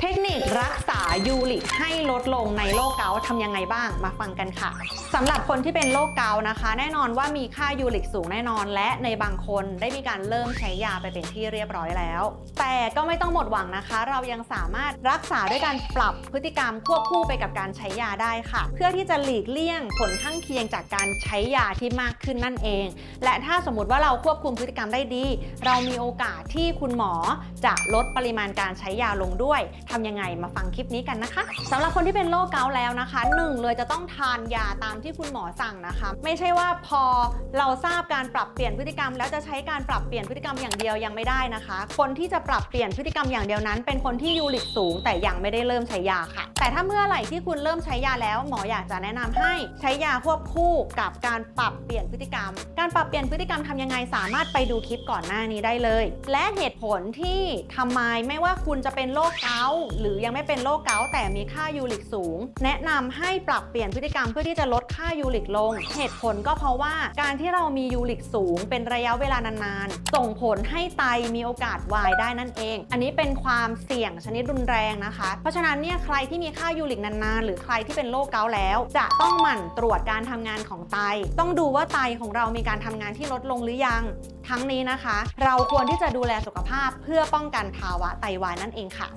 เทคนิครักษ ยูริกให้ลดลงในโรคเกาต์ทำยังไงบ้างมาฟังกันค่ะสำหรับคนที่เป็นโรคเกาต์นะคะ แน่นอนว่ามีค่ายูริกสูงแน่นอน และในบางคนได้มีการเริ่มใช้ยาไปเป็นที่เรียบร้อยแล้ว แต่ก็ไม่ต้องหมดหวังนะคะ เรายังสามารถรักษาด้วยการปรับพฤติกรรมควบคู่ไปกับการใช้ยาได้ค่ะ เพื่อที่จะหลีกเลี่ยงผลข้างเคียงจากการใช้ยาที่มากขึ้นนั่นเอง และถ้าสมมติว่าเราควบคุมพฤติกรรมได้ดี เรามีโอกาสที่คุณหมอจะลดปริมาณการใช้ยาลงด้วยทำยังไงมาฟังคลิปนี้กันนะคะสำหรับคนที่เป็นโรคเกาต์แล้วนะคะหนึ่งเลยจะต้องทานยาตามที่คุณหมอสั่งนะคะ ไม่ใช่ว่าพอเราทราบการปรับเปลี่ยนพฤติกรรม แล้วจะใช้การปรับเปลี่ยนพฤติกรรมอย่างเดียวยังไม่ได้นะคะ คนที่จะปรับเปลี่ยนพฤติกรรมอย่างเดียวนั้น เป็นคนที่ยูริกสูง แต่ยังไม่ได้เริ่มใช้ยาค่ะ แต่ถ้าเมื่อไหร่ที่คุณเริ่มใช้ยาแล้วหมออยากจะแนะนำให้ใช้ยาควบคู่กับการปรับเปลี่ยนพฤติกรรม การปรับเปลี่ยนพฤติกรรมทำยังไงสามารถไปดูคลิปก่อนหน้านี้ได้เลย และเหตุผลที่ทำไมไม่ว่าคุณจะเป็นโรคเกาต์หรือยังไม่เป็นโรคเกาต์แต่มีค่ายูริกสูง แนะนำให้ปรับเปลี่ยนพฤติกรรมเพื่อที่จะลดค่ายูริกลง เหตุผลก็เพราะว่าการที่เรามียูริกสูง เป็นระยะเวลานานๆ ส่งผลให้ไตมีโอกาสวายได้นั่นเอง อันนี้เป็นความเสี่ยงชนิดรุนแรงนะคะ เพราะฉะนั้นเนี่ยใครที่มีค่ายูริกนานๆ หรือใครที่เป็นโรคเกาต์แล้ว จะต้องหมั่นตรวจการทำงานของไต ต้องดูว่าไตของเรามีการทำงานที่ลดลงหรือยัง ทั้งนี้นะคะ เราควรที่จะดูแลสุขภาพเพื่อป้องกันภาวะไตวายนั่นเองค่ะ